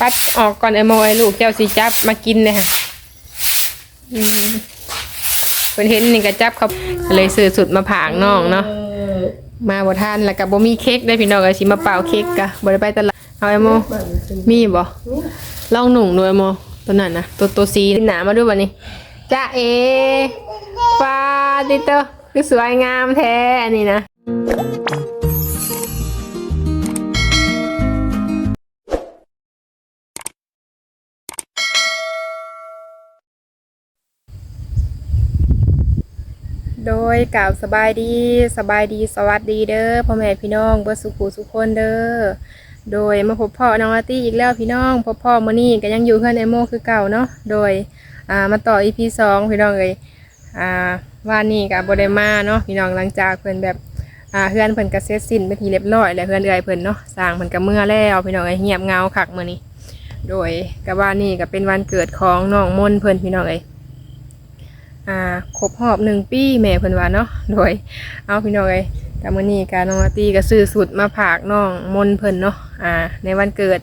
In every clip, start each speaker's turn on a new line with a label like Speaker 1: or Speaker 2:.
Speaker 1: ปัดออกก่อนไอโมไอลูกเจ้าสีจับมากินเลยค่ะอืมเพิ่นเห็นนี่ก็จับเขาเลยซื้อสุดมาผางน้องเนาะมาบ่ทันแล้วก็บ่มีเค้กได้พี่น้องก็สิมาเป่าเค้กกะบ่ได้ไปตลาดเอาไอโมมีบ่ลองหนุ่งด้วยไอโมตัวนั้นนะตัวตัวสีหนามาด้วยบัดนี้จ้าเอฟาดิเตอร์คือสวยงามแท้อันนี้นะ โดยกล่าวสบายดีสบายดีสวัสดีเด้อพ่อแม่พี่น้องเบิร์สุขุสุขคนเด้อโดยมาพบพ่อน้องอาตี้อีกแล้วพี่น้องพบพ่อมื่อนี้ก็ยังอยู่เพื่อนไอโมคือเก่าเนาะโดยอ่ามาต่ออีพีสองพี่น้องเลยอ่าว่านี่กับบไดมาเนาะพี่น้องหลังจากเพิ่อนแบบอ่าเพื่อนเพิ่อนก็เสร็จสิ้นไปทีเรียบร้อยแล้วเพื่อนเอื่อยเพิ่อนเนาะสร้างเพิ่นก็เมื่อแล้วพี่น้องเอ้ยเงียบเงาคักมื่อนี้ โดยกับว่านี่ก็เป็นวันเกิดของน้องมนต์เพิ่อนพี่น้องเอ้ย อ่าครบรอบหนึ่งปีแม่เพิ่นว่าเนาะโดยเอาพี่น้องเอ้ยกับมื้อนี้การน้องอาร์ตี้ก็ซื้อสุดมาฝากน้องมนเพิ่นเนาะอ่า ในวันเกิด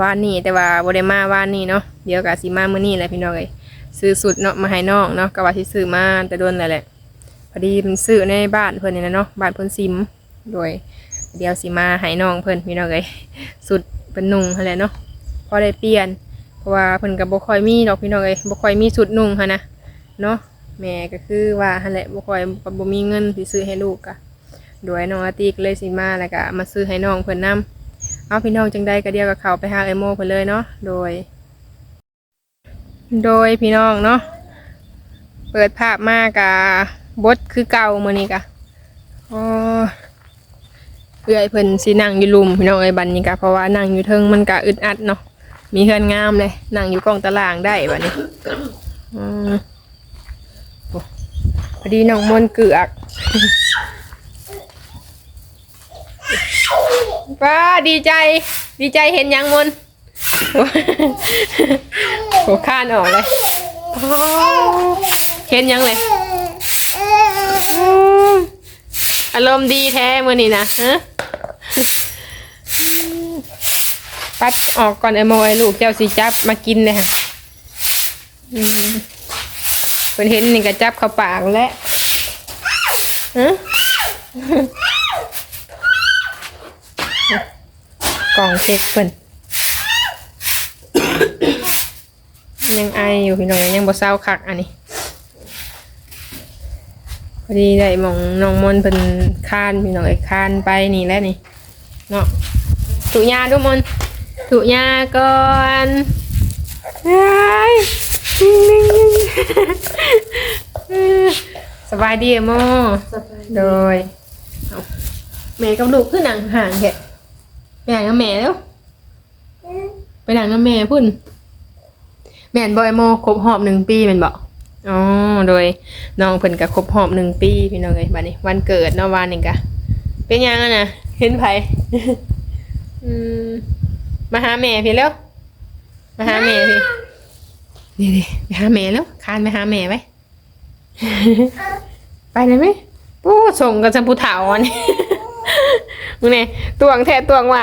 Speaker 1: วานนี้แต่ว่าบ่ได้มาวานนี้เนาะเดี๋ยวก็สิมามื้อนี้แหละพี่น้องเอ้ยซื้อสุดเนาะมาให้น้องเนาะก็ว่าสิซื้อมาแต่โดนแล้วแหละพอดีมันซื้อในบ้านเพิ่นนี่นะเนาะบ้านเพิ่นซิมโดยเดี๋ยวสิมาให้น้องเพิ่นพี่น้องเอ้ยสุดเป็นนุ่งหั่นแหละเนาะพอได้เปลี่ยน เพราะว่าเพิ่นก็บ่ค่อยมีดอกพี่น้องเอ้ยบ่ค่อยมีสุดนุ่งหั่นนะเนาะ แม่ก็คือว่าหั่นแหละบ่ค่อยบ่มีเงินสิซื้อให้ลูกกะโดยน้องอาตีก็เลยสิมาแล้วก็มาซื้อให้น้องเพิ่นนํเอาพี่น้องจังใดก็เดียวกับเขาไปหาไอโมเพิ่นเลยเนาะโดย โดยพี่น้องเนาะเปิดภาพมากะบดคือเก่ามื้อนี้กะอ๋อเอื้อยเพิ่นสินั่งอยู่ลุมพี่น้องเอ้บัดนี้กะเพราะว่านั่งอยู่เทิงมันกะอึดอัดเนาะมีเฮือนงามเลยนั่งอยู่กองตารางได้บัดนี้อืม พอดีน้องมนเกือกป้าดีใจ ดีใจเห็นยังมนโหข้านออกเลยเห็นยังเลยอารมณ์ดีแท้มื่อนี้นะฮะปัดออกก่อนไอโมไอลูกเจ้าสีจับมากินเลยค่ะอืม เพิ่นเห็นนี่ก็จับเข้าปากแล้วฮะกล่องเค้กเพิ่นยังไออยู่พี่น้องยังบ่เศร้าคักอันนี้พอดีได้มองน้องมนเพิ่นคานพี่น้องไอ้คานไปนี่แล้วนี่เนาะถูยาดูมนถูยาก่อนเฮ้ย สบายดีอะโมโดยเอาแม่กับลูกคือหนังห่างแค่ไปหนังกับแม่แล้ว ไปหนังกับแม่พุ่น แม่นบอยโมครบหอบหนึ่งปีแมันบอกอ๋อโดยน้องเพิ่นก็ครบหอบหนึ่งปีพี่น้องเอ้ยบัดนี้ วันเกิดเนาะวันนี้กะเป็นยังอะนะเห็นไผ อืมมาหาแม่พี่แล้วมาหาแม่พี่ นี่ดิไปหาแม่แล้วคานไปหาแม่ไว้ ไปเลยไหมปู้ส่งกันจังผู้เฒ่าอันนี้มึงเนี่ยตวงแท้ตวงว่า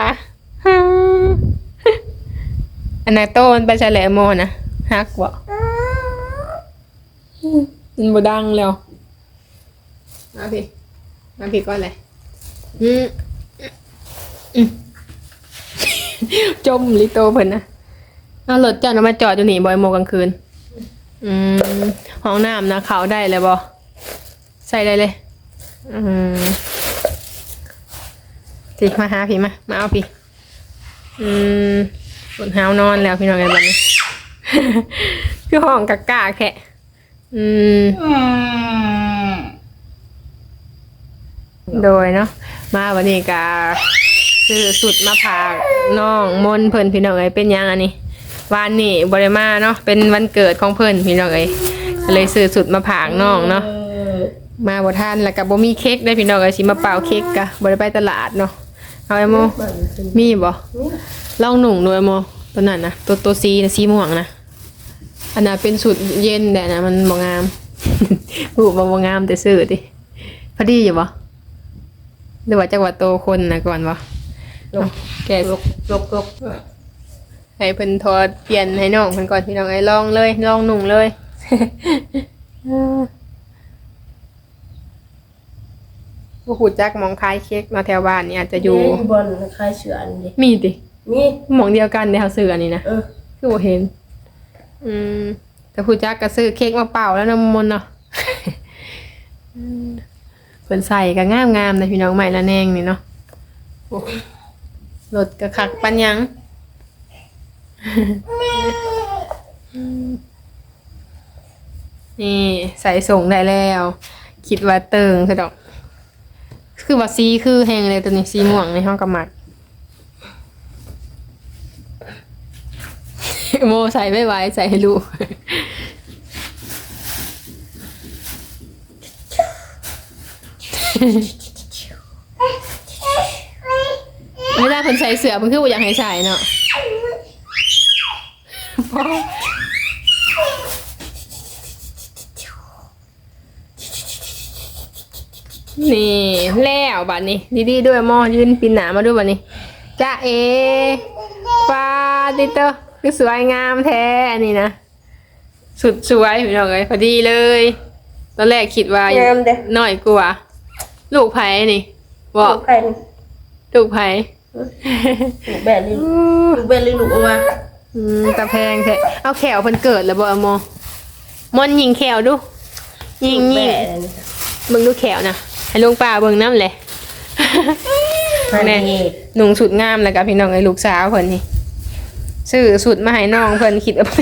Speaker 1: อันไหนโตมันไปใช่แหละโมนะฮักบ่มันบ่ดังแล้วมาพี่มาพี่ก่อนเลยอืมอืมจมลิโตเพิ่นนะ เอารถจอดมาจอดอยู่นี่บอยโมกลางคืน อืมห้องน้ำนะเขาได้เลยบอใส่ได้เลย อืมสิมาหาพี่มา มาเอาพี่ อืมบนเฮานอนแล้วพี่น้องไงแบบนี้ คือห้องกะกะแค่อืม โดยเนาะ มาวันนี้กาซื้อสุดมาผากน้องมนเพิ่นพี่น้องเอ้ยเป็นยังอันนี้ วันนี้บริมาเนาะเป็นวันเกิดของเพิ่นพี่น้องเอ้ยก็เลยซื้อสุดมาผากน้องเนาะมาบ่ทันแล้วก็บ่มีเค้กได้พี่น้องเอ้ยสิมาเป่าเค้กกะบ่ได้ไปตลาดเนาะเอาไอ้โมมีบ่ลองหนุ่งด้วยโมตัวนั้นนะตัวตัวสีนะสีม่วงนะอันนั้นเป็นสุดเย็นแต่นะมันบ่งามรูปบ่งามแต่ซื้อติพอดีอยู่บ่หรือว่าจังหวัดโตคนนะก่อนบ่
Speaker 2: ลก
Speaker 1: แกะ
Speaker 2: ลกลกลก
Speaker 1: ให้เพิ่นถอดเปลี่ยนให้น้องเพิ่นก่อนพี่น้องไอ้ยลองเลยลองหนุ่งเลยบ่ฮู้จักหมองคายเค้กมาแถวบ้านนี่อาจจะอยู่
Speaker 2: เบนคล้ายเชืออันนี้
Speaker 1: มีติ
Speaker 2: นี่
Speaker 1: หมองเดียวกันในเฮาซื้ออันนี้นะ
Speaker 2: เออ
Speaker 1: คือบ่เห็น อืมแต่ผู้จักก็ซื้อเค้กมาเป่าแล้วน้ำมนต์เนาะอืมเพิ่นใส่ก็งามๆนะพี่น้องใหม่ละแนงนี่เนาะโอ้รถก็คักปันยัง นี่ใส่ส่งได้แล้ว คิดว่าเติงซะดอก คือว่าสีคือแหงเลยตัวนี้สีม่วงในห้องกำมักโมใส่ไม่ไหวใส่ให้ลูกไม่ได้คนใส่เสือมันคือว่าอยากให้ใส่เนาะ นี่แล้วบัดนี้ดีๆด้วยหมอยืนปีนหนามาด้วยบัดนี้จ้าเอปาติเตอร์คือสวยงามแท้อันนี้นะสุดสวยพี่น้องเอ้ยพอดีเลย ตอนแรกคิดว่า
Speaker 2: งามเด้อ
Speaker 1: น้อยกว่าลูกไผ่นี่บอก
Speaker 2: ลูกไข่นี่
Speaker 1: ลูกไผ่
Speaker 2: ลูกแบนนี่ลูกแบนเลยลูกเอามา
Speaker 1: อืมตะแพงแท้เอาแขวเพิ่นเกิดแล้วบ่อะโมมอนยิงแขวดูยิง
Speaker 2: ลูก
Speaker 1: ยิ
Speaker 2: แบ
Speaker 1: ง
Speaker 2: นนี่
Speaker 1: เบิ่งดูแขวนะให้ลุงป้าเบิ่งน้ำเลย
Speaker 2: อัน
Speaker 1: แน่
Speaker 2: นี้
Speaker 1: หนุ่งสุดงามแล้วกับพี่น้องไอ้ลูกสาวเพิ่นนี่ซื้อสุดมาให้น้องเพิ่นคิดเอาไป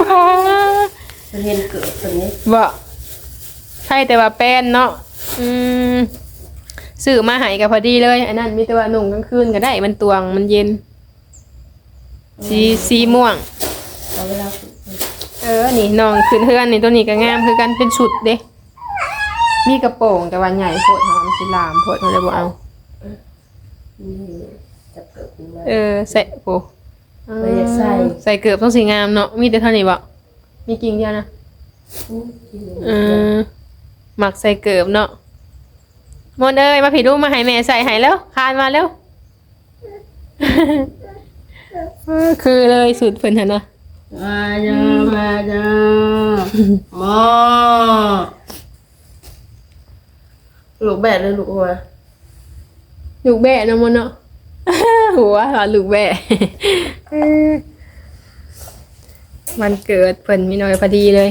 Speaker 1: ป้า
Speaker 2: มันเห็นเกิดตัวนี้
Speaker 1: บ่ใช่แต่ว่าแป้นเนาะอืมซื้อมาให้ก็พอดีเลย อันนั้นมีแต่ว่าหนุ่งกลางคืนก็ได้มันตวงมันเย็น สีสีม่วง
Speaker 2: เอาเวลาฝึก
Speaker 1: เออ นี่น้องขึ้นเฮือนนี่ตัวนี้ก็งามคือกันเป็นชุดเด้ มีกระโปรงแต่ว่าใหญ่โพดหอมสิลามโพดมันเลยบ่เอา
Speaker 2: นี่จับเกิดขึ้นมา
Speaker 1: เออใส่โอ้
Speaker 2: ไม่ได้ใส่
Speaker 1: ใส่เกือบต้องสีงามเนาะ มีแต่เท่านี้บ่มีกิ่งเดียวนะ
Speaker 2: อืมกินเลย
Speaker 1: เออหมักใส่เกือบเนาะหมดเอ้ยมาผิดรูปมาให้แม่ใส่ให้แล้วคานมาแล้ว เออคือเลยสุดเพิ่นหั่นนะ
Speaker 2: มาเด้อมาเด้อหมอลูกแบนเลยลูกเอามา
Speaker 1: ลูกแบะเนาะมันเนาะ หัวเหรอลูกแบะ เออวันเกิดเพิ่นมีน้อยพอดีเลย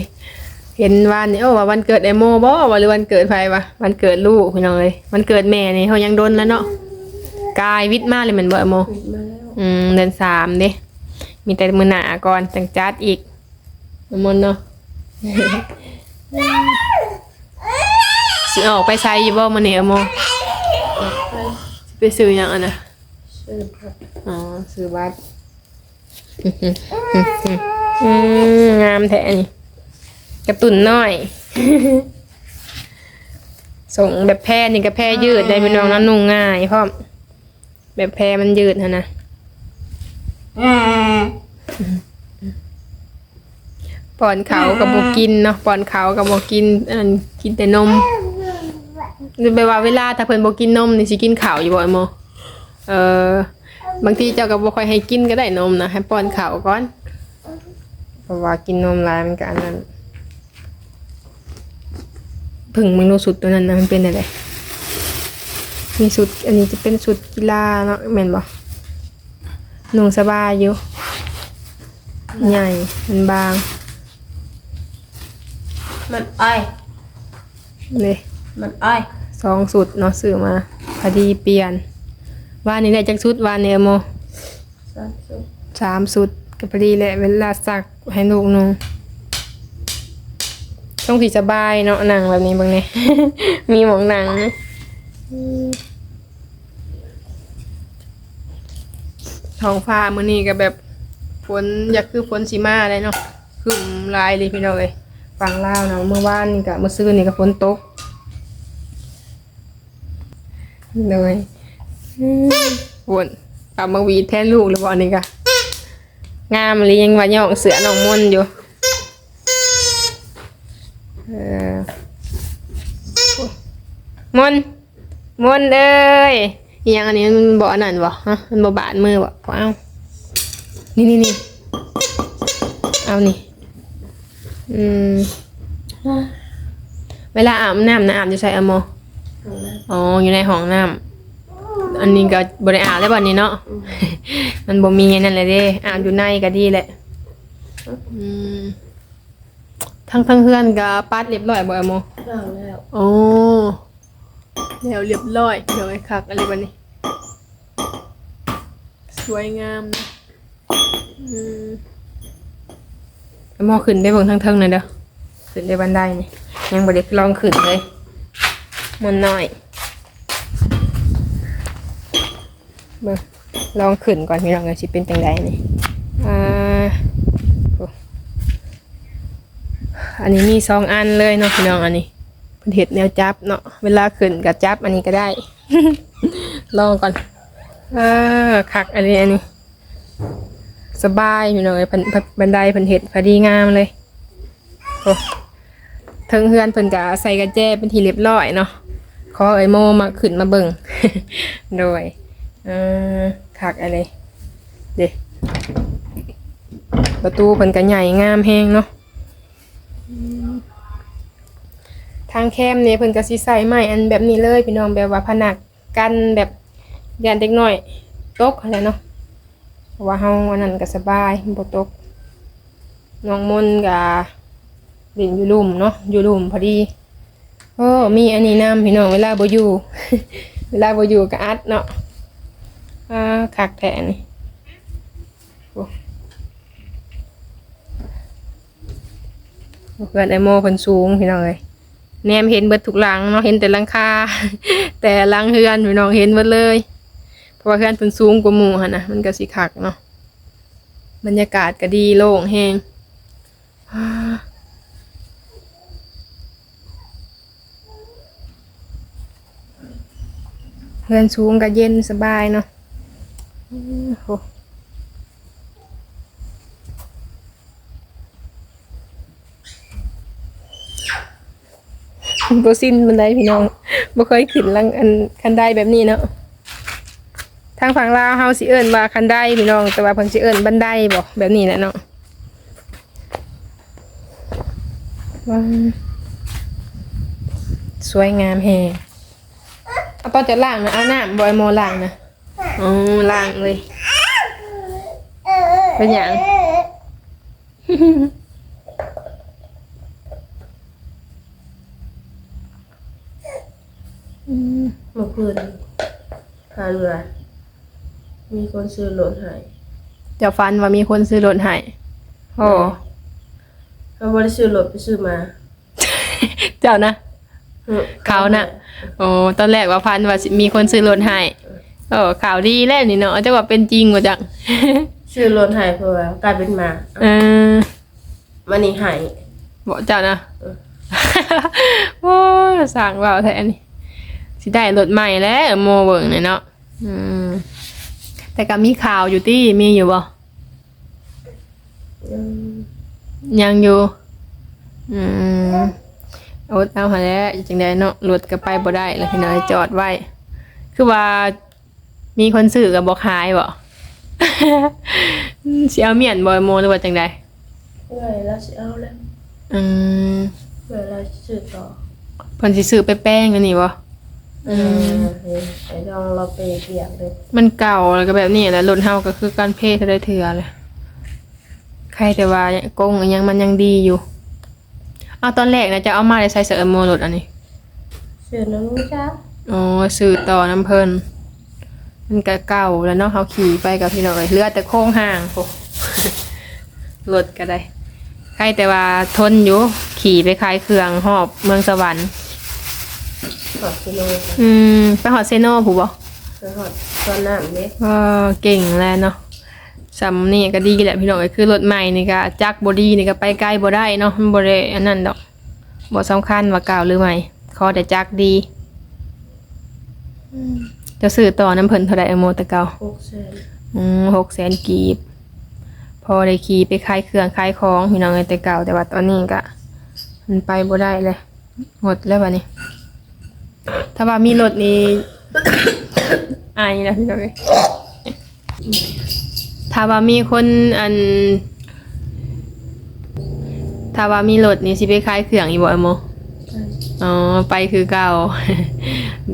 Speaker 1: เห็นวันนี้โอ้ว่าวันเกิดไอโมบ่ว่าหรือวันเกิดใครวะวันเกิดลูกพี่น้องเลยวันเกิดแม่นี่เขายังโดนแล้วเนาะกายวิทย์มากเลยแมันบ่ไอโม
Speaker 2: ปิดมาแล้ว
Speaker 1: อืมเดือนสามเด้มีแต่มือหนาก่อนจังจัดอีกมนต์เนาะสิออกไปใช้อยู่บ่มื้อนี้อะโมสิไปซื้อหยังอะนะ
Speaker 2: เชิญครับ
Speaker 1: อ๋อซื้อบัตรอืมงามแท้นี่กระตุนน้อยส่งแบบแพรนี่กับแพรยืดได้เป็นน้องนั้นนุ่งง่ายพร้อมแบบแพรมันยืดฮะนะ ป้อนเขากับโบกินเนาะป้อนเขากับโบกินอันกินแต่นมหรือไปว่าเวลาถ้าเพิ่นโบกินนมนี่สิกินข้าวอยู่บ่ไอ้โมเออบางทีเจ้าก็บ่ค่อยให้กินก็ได้นมนะให้ป้อนข้าวก่อนเพราะว่ากินนมหลายมันก็อันนั้นผึ่งมึงดูสุดตัวนั้นนะมันเป็นอะไรมีสุดอันนี้จะเป็นสุดกีฬาเนาะแม่นบ่ นุ่งสบายอยู่ ใหญ่มันบาง
Speaker 2: มันอ้อย
Speaker 1: เลย
Speaker 2: มันอ้อย
Speaker 1: สองสุดเนาะซื้อมาพอดีเปลี่ยนว่านี่ได้จักชุดวานเนี่ยโม
Speaker 2: สามสิบ
Speaker 1: สามสุดก็พอดีแหละเวลาสักให้ลูกนุ่งต้องสีสบายเนาะหนังแบบนี้บางเนี่ยมีหมองหนัง ท้องฟ้ามื้อนี้ก็แบบฝนอยากคือฝนสีมาเลยเนาะครึ้มลายเลยพี่น้องเลยฟังลาวเนาะเมื่อวานนี่ก็เมื่อซื้อนี่ก็ฝนตกเลยวนปรับมาวีแทนลูกหรือเปล่านี่กะงามเลยยังว่าย่องเสือน้องมนต์อยู่เออมนต์มนต์เอ้ย ยังอันนี้มันบ่อันนั้นบ่ฮะมันบ่บาดมือบ่บ่เอานี่นี่นี่เอานี่อืมเวลาอาบน้ำนะอาบอยู่ใส่อะโมอ๋ออยู่ในห้องน้ำอันนี้ก็บริอาบแล้วบัดนี้เนาะมันบ่มีอันนั่นเลยเด้อาบอยู่ในก็ดีแหละอืมทั้งทั้งเพื่อนก็ปัดเรียบร้อยบ่อะโม
Speaker 2: ล้างแล้ว
Speaker 1: โอ้ แล้วเรียบร้อยเดี๋ยวไอ้คักอะไรบัดนี้สวยงามนะอืมอะโมขึ้นไปเบิ่งทั้งเทิงหน่อยเด้อขึ้นได้บันไดนี่ยังบ่ได้ลองขึ้นเลยมันน้อยเบิ่งลองขึ้นก่อนพี่น้องกันสิเป็นจังไดนี่อ่าโอ้อันนี้มีสองอันเลยเนาะพี่น้องอันนี้ เพิ่นเฮ็ดแนวจับเนาะเวลาขึ้นก็จับอันนี้ก็ได้ ลองก่อนเออคักอันนี้อันนี้ สบายพี่น้อยเพิ่นเพิ่นบันไดเพิ่นเฮ็ดพอดีงามเลยโอ้เทิงเฮือนเพิ่นก็ใส่กระแจเป็นทีเรียบร้อยเนาะขอไอโมมาขึ้นมาเบิ่งโดยเอ่อคักอะไรเด็ประตูเพิ่นก็ใหญ่งามแฮงเนาะอืม ทางแคมเนี่ยเพิ่นก็สิใส่ไม้อันแบบนี้เลยพี่น้องแบบว่าผนักกันแบบยานเด็กน้อยตกอะไรเนาะเพราะว่าเฮาอันนั้นก็สบายบ่ตกน้องมนก็เล่นอยู่ลุ่มเนาะอยู่ลุ่มพอดีโอ้มีอันนี้นำพี่น้องเวลาบ่อยู่ เวลาบ่อยู่ก็อัดเนาะอ่าคักแท้นี่เพื่อนไอโมเพิ่นสูงพี่น้องเอ้ย แนมเห็นเบิดทุกหลังเนาะเห็นแต่หลังคาแต่หลังเฮือนพี่น้องเห็นเบิดเลย เพราะว่าเฮือนเพิ่นสูงกว่าหมู่หั่นน่ะมันก็สิคักเนาะบรรยากาศก็ดีโล่งแฮงเพื่อนสูงก็เย็นสบายเนาะอืมโห บ่สิ้นบันไดพี่น้องบ่เคยขึ้นลังอันคันไดแบบนี้เนาะทางฝั่งลาวเฮาสิเอิ้นว่าคันไดพี่น้อง แต่ว่าเพิ่นสิเอิ้นบันไดบ่แบบนี้แหละเนาะว้าสวยงามแฮงเอาปอจะล้างนะเอาน้ำบอยโมล้างนะอ๋อล้างเลยเป็นอย่าง
Speaker 2: เมื่อคืนหาเรือ มีคนซื้อรถให้
Speaker 1: เดี๋ยวฟันว่ามีคนซื้อรถให้โอ้
Speaker 2: เขาบ่ได้ซื้อรถไปซื้อมา
Speaker 1: เจ้านะ
Speaker 2: อืม
Speaker 1: เขาน่ะโอ้ตอนแรกว่าพันว่าสิมีคนซื้อรถให้โอ้ข่าวดีแล้วนี่เนาะจะว่าเป็นจริงกว่าจัง
Speaker 2: ซื้อรถให้เพื่อกลายเป็นหมา
Speaker 1: เออ
Speaker 2: มานี่ให้
Speaker 1: บอกเจ้านะ
Speaker 2: เออ
Speaker 1: โอ้ยสั่งเบาแท้นี่ สิได้รถใหม่แล้วโมเบิ่งเนี่ยเนาะอืมแต่ก็มีข่าวอยู่ที่มีอยู่บ่
Speaker 2: อืม
Speaker 1: ยังอยู่ อืมเอาเอาหาแล้วจังไดเนาะรถก็ไปบ่ได้แล้วพี่น้อยจอดไว้ คือว่ามีคนซื้อกับบ่ขายบ่สิเอาเมียนบ่โมหรือว่าจังได
Speaker 2: เมื่อไหร่เราสิเอาแล้ว
Speaker 1: อืม
Speaker 2: เมื่อไหร่เราสิซื้อต่อ
Speaker 1: เพิ่นสิซื้อไปแป้งอันนี้บ่
Speaker 2: เออไอ้ลองเราไปเปียกเลย
Speaker 1: มันเก่าแล้วก็แบบนี้แหละรถเฮาก็คือการเพศได้เถื่อเลยใครแต่ว่ากงยังมันยังดีอยู่เอาตอนแรกนะจะเอามาได้ใส่เสื้อโมรถอันนี้
Speaker 2: ซื้อน้ำจ้า
Speaker 1: อ๋อสื่อต่อน้ำเพลินมันก็เก่าแล้วเนาะเขาขี่ไปกับพี่น้องเลยเลือแต่โค้งห่างโอ้รถก็ได้ใครแต่ว่าทนอยู่ขี่ไปขายเครื่องหอบเมืองสวรรค์
Speaker 2: หอดกิโล
Speaker 1: อืมไปหอดเซโน่ผู้บ่
Speaker 2: ไปหอดตอนน้ำเนี่ย
Speaker 1: ก็เก่งแล้วเนาะสำนี่ก็ดีแหละพี่น้องเอ้ยคือรถใหม่นี่ก็จักบอดี้นี่ก็ไปไกลบ่ได้เนาะมันบ่ได้อันนั้นดอกบ่สำคัญว่าเก่าหรือใหม่ขอแต่จักดีอืมจะซื้อต่อน้ำเพิ่นเท่าใดอะโมแตะเก่า
Speaker 2: หกแสน
Speaker 1: อืมหกแสนกีบ พอได้ขี่ไปขายเครื่องขายของพี่น้องเอ้ยแต่เก่าแต่ว่าตอนนี้ก็มันไปบ่ได้เลยหมดแล้วบัดนี้ ถ้าว่ามีรถนี้อายแล้วพี่น้องเอ้ยถ้าว่ามีคนอัน ถ้าว่ามีรถนี่สิไปขายเครื่องอีบ่อะโม
Speaker 2: ใช่
Speaker 1: อ๋อไปคือเก่า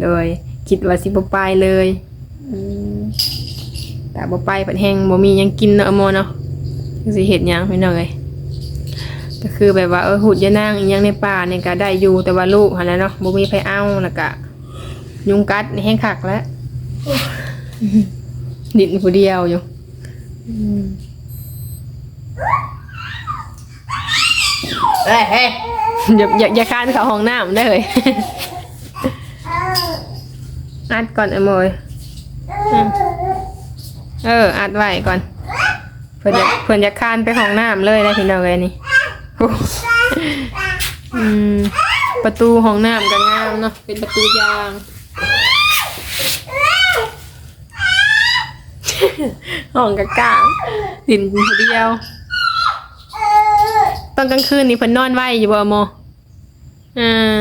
Speaker 1: โดย คิดว่าสิบ่ไปเลยอืมแต่บ่ไปผัดแห้งบ่มีหยังกินเนาะอะโมเนาะสิเฮ็ดหยังพี่น้องเอ้ย ก็คือแบบว่าเออหูดยานางอีหยังในป่าเนี่ยก็ได้อยู่แต่ว่าลูกหั่นแหละเนาะบ่มีไผเอาแล้วก็ยุงกัดแห้งคักแล้วดินผู้เดียวอยู่อืมเฮ้ยเฮ้ยอย่าอย่าอย่าคานเข้าห้องน้ำได้เลย อัดก่อนไอ้โมยอืมเออ อัดไว้ก่อน เพื่อนจะเพื่อนจะคานไปห้องน้ำเลยนะพี่น้องเลยนี่โอืมประตูห้องน้ำก็งามเนาะเป็นประตูยางห้องกะกลางดินผู้เดียวตอนกลางคืนนี่เพิ่นนอนไว้อยู่บ่โมอ่า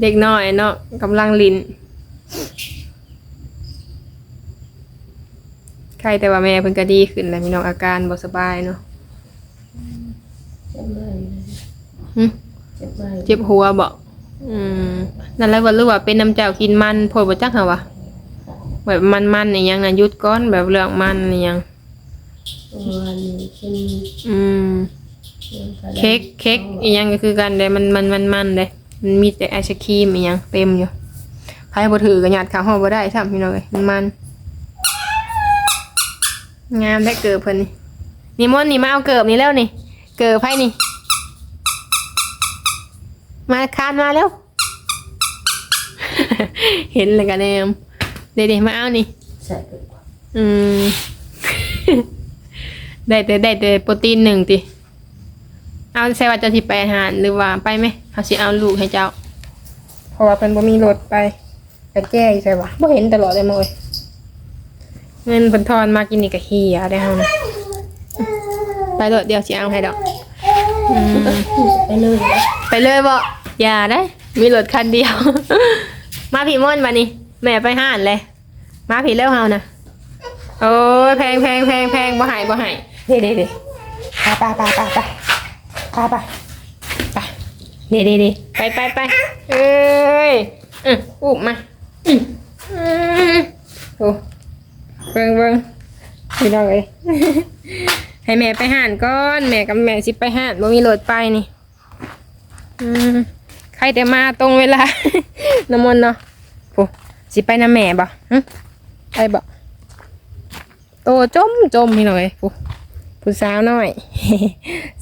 Speaker 1: เด็กน้อยเนาะกำลังลินใครแต่ว่าแม่เพิ่นก็ดีขึ้นแล้วมีน้องอาการบ่สบายเนาะ
Speaker 2: จ็บไหล่
Speaker 1: หึ
Speaker 2: เจ็บไหล่
Speaker 1: เจ็บหัวบ่อืมนั่นแหละว่าหรือว่าเป็นน้ำเจ้ากินมันโพดบ่จักหรอวะแบบมันๆอีหยังน่ะหยุดก่อนแบบเรื่องมันอีหยัง
Speaker 2: ตัวนี้เป็น
Speaker 1: อืม
Speaker 2: รื่องกระดาษ
Speaker 1: เค้กเค้กอีหยังก็คือกันเด้มันมันมันมันเด้มันมีแต่ไอศครีมอีหยังเต็มอยู่ใครบ่ถือก็ญาติเขาเฮาบ่ได้ซ้ํพี่น้องเอ้ยมันมัน งามได้เกิบเพิ่นนี่นี่มอนต์นี่มาเอาเกิบนี่แล้วนี่ เกิบไผนี่ มาคานมาแล้ว เห็นเลยกันแนมเดี๋ยวๆมาเอานี่
Speaker 2: ใส่กัน
Speaker 1: อืม ได้แต่ได้แต่โปรตีนหนึ่งติ เอาใส่ว่าจะสิไปอาหารหรือว่าไปไหมเขาสิเอาลูกให้เจ้า เพราะว่าเป็นบ่มีรถไปแต่แก้อยู่ใส่วะบ่เห็นตลอดเลยมั้ยเงินเพิ่นทอนมากินนี่ก็เฮียได้เฮานะ ไปโดดเดียวสิเอาให้ดอก
Speaker 2: ไปเลย
Speaker 1: ไปเลยบ่อย่าได้ มีรถคันเดียว มาผีม่อนมานี่แม่ไปห้านเลย มาผีเล้วเฮานะโอ้ยแพงแพงแพงแพงบ่หายบ่หายเด็ดเด็ดไปไปไปไปไปไปไปเด็ดเด็ดไปไปไปเอ้ยอืออุ้มาอือโอ้เบิ่งเบิ่งไม่น้องเอ้ย ให้แม่ไปห้านก่อนแม่กับแม่สิไปห้านบ่มีรถไปนี่อืมใครแต่มาตรงเวลา น้ำมนต์เนาะโอ้สิไปน้ำแม่บ่หึไปบ่โตจมจมพี่น้องเอ้ยผู้ผู้สาวน้อย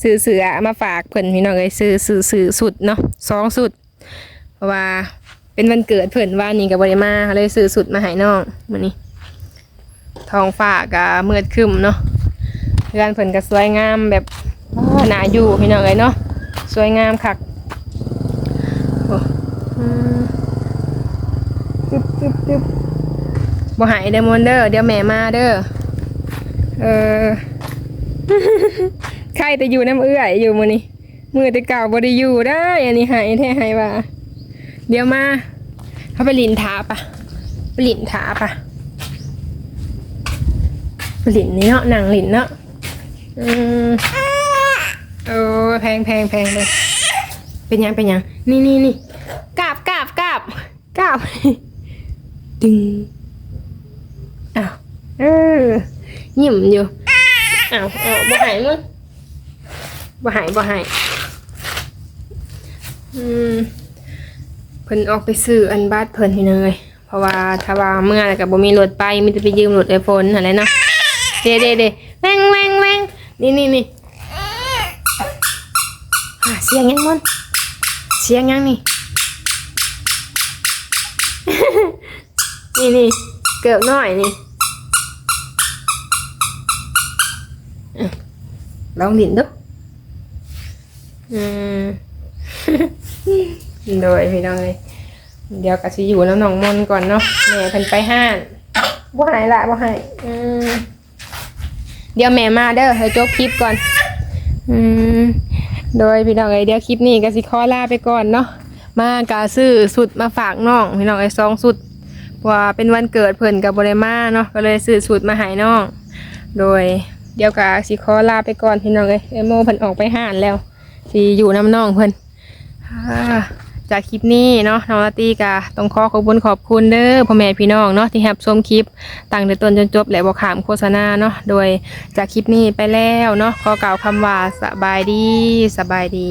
Speaker 1: ซื้อเสือมาฝากเพิ่นพี่น้องเอ้ยซื้อซื้อซื้อสุดเนาะสองสุด เพราะว่าเป็นวันเกิดเพิ่นว่านี่ก็บ่ได้มาเลยซื้อสุดมาให้น้องมื้อนี้ทองฟ้าก็มืดครึ้มเนาะ เรือนเพิ่นก็สวยงามแบบอ้อน่าอยู่พี่น้องเอ้ยเนาะสวยงามคักโอ้อืมจึ๊บจึ๊บจึ๊บบ่หายเดมอนเด้อเดี๋ยวแม่มาเด้อเออใครแต่อยู่น้ำเอื้อยอยู่มื้อนี้มือแต่เก่าบ่ได้อยู่ได้อันนี้หายแท้หายว่า เดี๋ยวมาเขาไปลินทาปะไปลินทาปะไปลินนี่เนาะหนังลินเนาะ อืมโอ้แพงแพงแพงเลย เป็นยังเป็นยัง นี่นี่นี่กราบกราบกราบกราบดึงอ้าวเออยิ้มอยู่อ้าวอ้าวบ่หายมึงบ่หายบ่หายอืมเพิ่นออกไปซื้ออันบาดเพิ่นพี่เลยเพราะว่าถ้าว่าเมื่อแล้วก็บ่มีรถไปมีแต่ไปยืมรถไอโฟนอะไรเนาะเด้เด้เด้แวงแวงแวง นี่นี่นี่อะเสียงยังมันเสียงยังนี่ นี่นี่เกือบหน่อยนี่อะลองดินดูอืมโดยพี่น้องเลยเดี๋ยวก็สิอยู่แล้วน้องมนต์ก่อนเนาะแม่เพิ่นไปห้านบ่หายละบ่หายอืม เดี๋ยวแม่มาเด้อให้จบคลิปก่อน อืม โดยพี่น้องไอเดียวคลิปนี้ก็สิขอลาไปก่อนเนาะ มากาซื้อสุดมาฝากน้องพี่น้องไอซองสุดว่าเป็นวันเกิดเพิ่นกับบริมาเนาะก็เลยซื้อสูตรมาให้น้อง โดยเดี๋ยวกะสิขอลาไปก่อนพี่น้องเอ้ยเอโมเพิ่นออกไปห้านแล้วสิอยู่น้ำน้องเพิ่นอ่า จากคลิปนี้เนาะน้องลาตีกะต้องขอขอบคุณขอบคุณเด้อพ่อแม่พี่น้องเนาะที่รับชมคลิปตั้งแต่ต้นจนจบและบ่ขามโฆษณาเนาะโดยจากคลิปนี้ไปแล้วเนาะขอกล่าวคำว่าสบายดีสบายดี